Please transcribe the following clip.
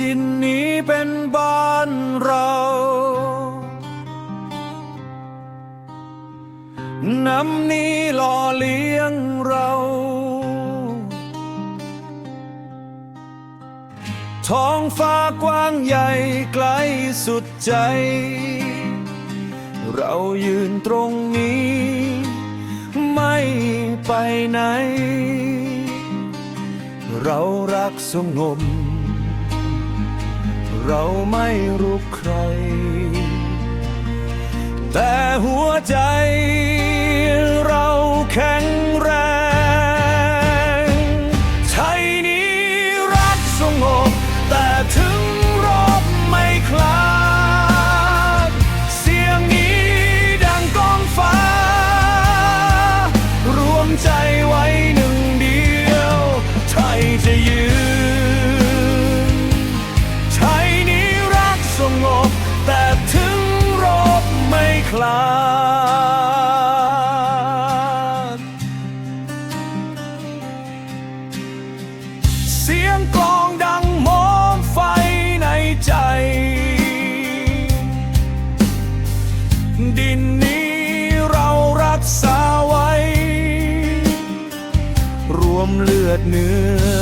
ดินนี้เป็นบ้านเรา น้ำนี้หล่อเลี้ยงเรา ท้องฟ้ากว้างใหญ่ไกลสุดใจ เรายืนตรงนี้ ไม่ไปไหน เรารักสงบ เราไม่รุกใคร แต่หัวใจเราแข็งแรงไทยนี้รักสงบแต่ถึงรบไม่คลาด เสียงนี้ดังกองฟ้า รวมใจไว้ มเลือดเนื้อ